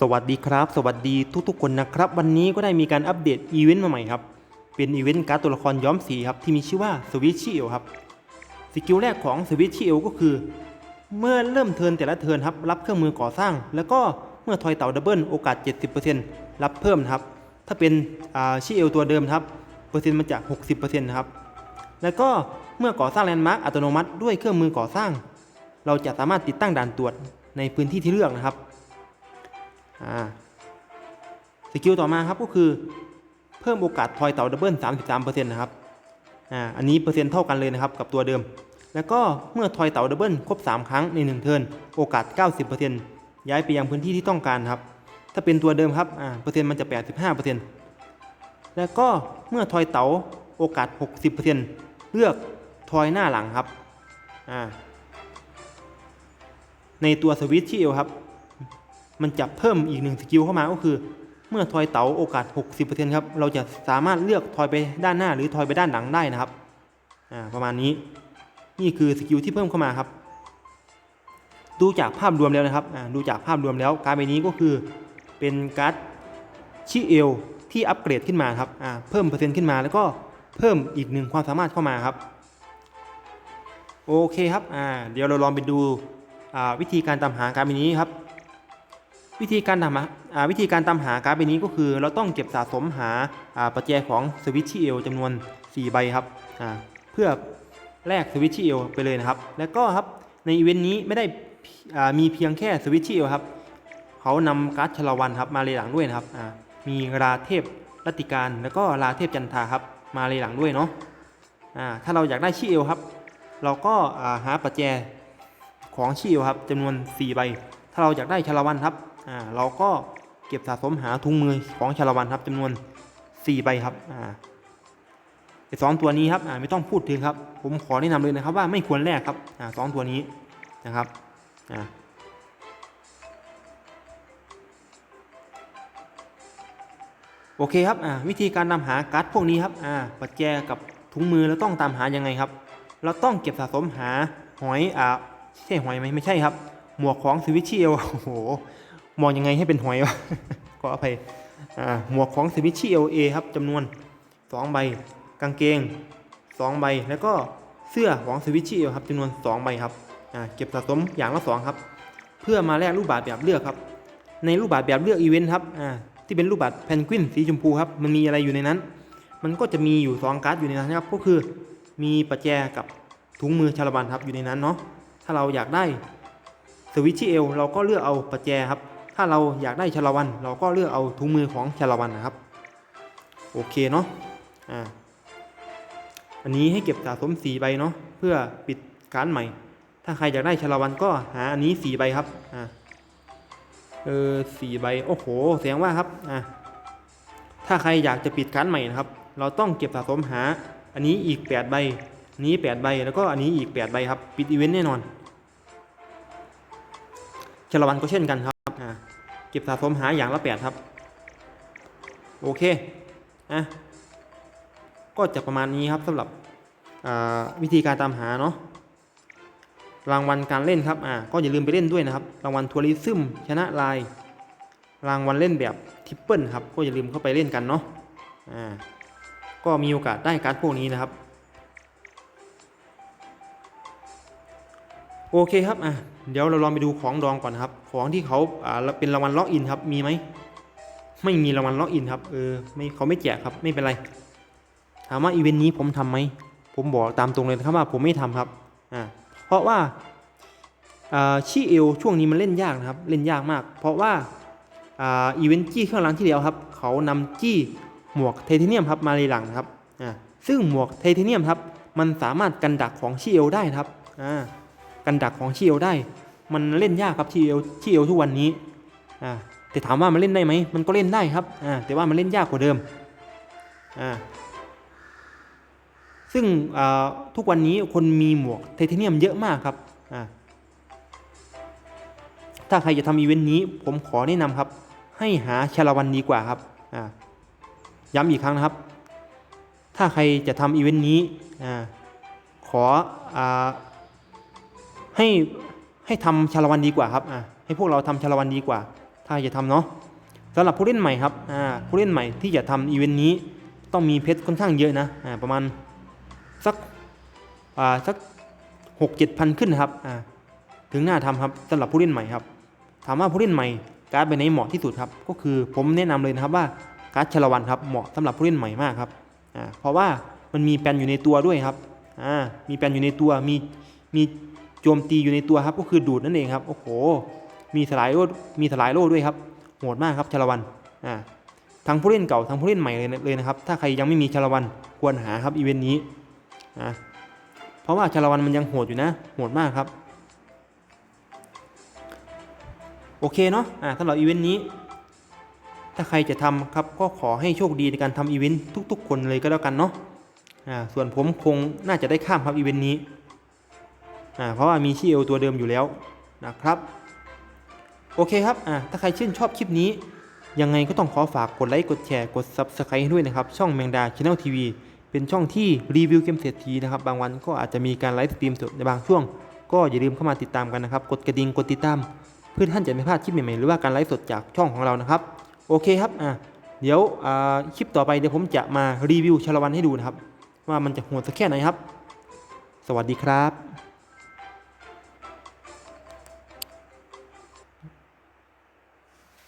สวัสดีครับ สวัสดีทุกๆคนนะครับ วันนี้ก็ได้มีการอัปเดตอีเวนต์มาใหม่ครับ เป็นอีเวนต์การ์ดตัวละครย้อมสีครับที่มีชื่อว่าสวิชชิเอลครับสกิลแรกของสวิชชิเอลก็คือ เมื่อเริ่มเทินแต่ละเทินครับรับเครื่องมือก่อสร้าง แล้วก็เมื่อทอยเต่าดับเบิลโอกาส 70%รับเพิ่มนะครับ ถ้าเป็นชิเอลตัวเดิมครับเปอร์เซ็นต์มันจะ60%นะครับแล้วก็เมื่อก่อสร้างแลนด์มาร์กอัตโนมัติด้วยเครื่องมือก่อสร้าง เราจะสามารถติดตั้งด่านตรวจในพื้นที่ที่เลือกนะครับ สกิลต่อมาครับก็คือเพิ่มโอกาสทอยเต่าดับเบิล33%นะครับอ่าอันนี้เปอร์เซ็นต์เท่ากันเลยนะครับกับตัวเดิม แล้วก็เมื่อทอยเต่าดับเบิลครบ 3 ครั้งใน 1 เทิร์นโอกาส 90%ย้ายไปยังพื้นที่ที่ต้องการครับ ถ้าเป็นตัวเดิมครับอ่าเปอร์เซ็นต์มันจะ 85%แล้วก็เมื่อทอยเต่าโอกาส 60%เลือกทอยหน้าหลังครับอ่าในตัวสวิตช์ชิเอลครับ มันจะเพิ่มอีกหนึ่งสกิลเข้ามาก็คือ เมื่อทอยเต๋าโอกาส 60%ครับเราจะสามารถเลือกทอยไปด้านหน้าหรือทอยไปด้านหลังได้นะครับอ่าประมาณนี้นี่คือสกิลที่เพิ่มเข้ามาครับ ดูจากภาพรวมแล้วนะครับอ่าดูจากภาพรวมแล้วการ์ดใบนี้ก็คือเป็นการ์ดชิเอลที่อัปเกรดขึ้นมาครับอ่าเพิ่มเปอร์เซ็นต์ขึ้นมาแล้วก็เพิ่มอีกหนึ่งความสามารถเข้ามาครับโอเคครับอ่าเดี๋ยวเราลองไปดูอ่าวิธีการตามหาการ์ดใบนี้ครับ วิธีการทำอ่าวิธีการตามหาการ์ดใบนี้ก็คือเราต้องเก็บสะสมหาอ่าปัจจัยของสวิตชิเอลจำนวน 4 ใบครับอ่าเพื่อแลกสวิตชิเอลไปเลยนะครับ แล้วก็ครับในอีเวนต์นี้ไม่ได้อ่ามีเพียงแค่สวิตชิเอลครับเขานำการ์ดชลวันครับมาเลยหลังด้วยนะครับอ่ามีราเทพรัติการแล้วก็ราเทพจันทาครับมาเลยหลังด้วยเนาะอ่าถ้าเราอยากได้ชิเอลครับ เราก็อ่าหาปัจจัยของชิเอลครับจำนวน 4 ใบ ถ้าเราอยากได้ชละวันครับ อ่าเราก็เก็บสะสมหาถุงมือของชาละวันครับจำนวน4ใบครับอ่าไอสองตัวนี้ครับอ่าไม่ต้องพูดถึงครับ ผมขอแนะนำเลยนะครับว่าไม่ควรแลกครับอ่าสองตัวนี้นะครับอ่าโอเคครับอ่าวิธีการตาหาการ์ดพวกนี้ครับอ่าปัจแจกับถุงมือเราต้องตามหายังไงครับ เราต้องเก็บสะสมหาหอยอ่าใช่หอยไหมไม่ใช่ครับ หมวกของสวิชชิเอลโอ้โห มองยังไงให้เป็นหอยวะขออภัยหมวกของสวิชิเอลเอครับจำนวน 2 ใบ กางเกง 2 ใบ แล้วก็เสื้อของสวิชชิเอลครับจำนวน 2 ใบครับเก็บสะสมอย่างละ 2 ครับ เพื่อมาแลกรูปบาทแบบเลือกครับ ในรูปบาทแบบเลือกอีเวนต์ครับที่เป็นรูปบัตรแพนกวินสีชมพูครับ มันมีอะไรอยู่ในนั้น มันก็จะมีอยู่สองการ์ดอยู่ในนั้นครับ ก็คือมีประแจกับถุงมือชาละวันครับอยู่ในนั้นเนาะ ถ้าเราอยากได้สวิตช์เอลเราก็เลือกเอาประแจครับ ถ้าเราอยากได้ชลวัน เราก็เลือกเอาถุงมือของชลวันนะครับ โอเคเนาะอ่าอันนี้ให้เก็บสะสมสีใบเนาะเพื่อปิดการ์ดใหม่ ถ้าใครอยากได้ชลวันก็หาอันนี้สีใบครับอ่าเออสี่ใบโอ้โหแสดงว่าครับอะถ้าใครอยากจะปิดการ์ดใหม่นะครับ เราต้องเก็บสะสมหา อันนี้อีก 8 ใบนนี้ 8 ใบ แล้วก็อันนี้อีก 8 ใบครับ ปิดอีเวนต์แน่นอนชลวันก็เช่นกันครับ ก็บสะสมหาอย่างละ8ครับ โอเคอะก็จะประมาณนี้ครับสำหรับวิธีการตามหาเนาะรางวัลการเล่นครับอ่าก็อย่าลืมไปเล่นด้วยนะครับ รางวัลทัวริซึมชนะลายรางวัลเล่นแบบทิปเปิลครับก็อย่าลืมเข้าไปเล่นกันเนาะอ่าก็มีโอกาสได้การ์ดพวกนี้นะครับ โอเคครับอะเดี๋ยวเราลองไปดูของดองก่อนครับ ของที่เขาอ่าเป็นรางวัลล็อกอินครับ มีไหม ไม่มีรางวัลล็อกอินครับ เออ ไม่เขาไม่แจกครับ ไม่เป็นไร ถามว่าอีเวนต์นี้ผมทำไหม ผมบอกตามตรงเลยครับว่าผมไม่ทำครับ อ่า เพราะว่าชีเอลช่วงนี้มันเล่นยากนะครับ เล่นยากมาก เพราะว่าอาอีเวนต์จี้เครื่องรางที่แล้วครับ เขานำจี้หมวกไทเทเนียมครับมาเลยหลังนะครับ อ่า ซึ่งหมวกไทเทเนียมครับ มันสามารถกันดักของชีเอลได้ครับ อ่า กันดักของชีเอลได้ มันเล่นยากครับชีเอลชีเอลทุกวันนี้อ่าแต่ถามว่ามันเล่นได้ไหมมันก็เล่นได้ครับอ่าแต่ว่ามันเล่นยากกว่าเดิมอ่าซึ่งทุกวันนี้คนมีหมวกไทเทเนียมเยอะมากครับอ่าถ้าใครจะทำอีเวนต์นี้ผมขอแนะนำครับ ให้หาชาลวันดีกว่าครับย้ำอีกครั้งนะครับ ถ้าใครจะทำอีเวนต์นี้อขออ ให้ให้ทำชาละวันดีกว่าครับอ่าให้พวกเราทำชาละวันดีกว่า ถ้าจะทำเนาะสำหรับผู้เล่นใหม่ครับอ่าผู้เล่นใหม่ที่จะทำอีเวนต์นี้ต้องมีเพชรค่อนข้างเยอะนะอ่าประมาณสักอ่าสักหกเจ็ดพันขึ้นครับอ่าถึงหน้าทำครับสำหรับผู้เล่นใหม่ครับ ถามว่าผู้เล่นใหม่การ์ดใบไหนเหมาะที่สุดครับ ก็คือผมแนะนำเลยนะครับว่าการ์ดชาละวันครับเหมาะสำหรับผู้เล่นใหม่มากครับอ่าเพราะว่ามันมีแปลนอยู่ในตัวด้วยครับอ่ามีแปลนอยู่ในตัวมีมี จมตีอยู่ในตัวครับก็คือดูดนั่นเองครับโอ้โหมีสลายโลดมีสลายโลดด้วยครับโหดมากครับชลวันอ่าทั้งผู้เล่นเก่าทั้งผู้เล่นใหม่เลยนะเลยนะครับ ถ้าใครยังไม่มีชลวันควรหาครับอีเวนต์นี้อ่าเพราะว่าชลวันมันยังโหดอยู่นะโหดมากครับโอเคเนาะอ่าสำหรับอีเวนต์นี้ ถ้าใครจะทำครับก็ขอให้โชคดีในการทำอีเวนต์ทุก ๆ คนเลยก็แล้วกันเนาะอ่าส่วนผมคงน่าจะได้ข้ามครับอีเวนต์นี้ อ่าเพราะว่ามีชีเอลตัวเดิมอยู่แล้วนะครับโอเคครับอ่าถ้าใครชื่นชอบคลิปนี้ ยังไงก็ต้องขอฝากกดไลค์กดแชร์กด Subscribe ให้ด้วยนะครับ ช่องแมงดาช n แนลทีวีเป็นช่องที่รีวิวเกมเศรษฐีนะครับ บางวันก็อาจจะมีการไลฟ์สตรีมสดในบางช่วง ก็อย่าลืมเข้ามาติดตามกันนะครับ กดกระดิ่งกดติดตาม เพื่อท่านจะไม่พลาดคลิปใหม่ๆหรือว่าการไลฟ์สดจากช่องของเรานะครับ โอเคครับอะเดี๋ยวคลิปต่อไปเดี๋ยวผมจะมารีวิวชาละวันให้ดูนะครับ ว่ามันจะโหดสักแค่ไหนครับ สวัสดีครับ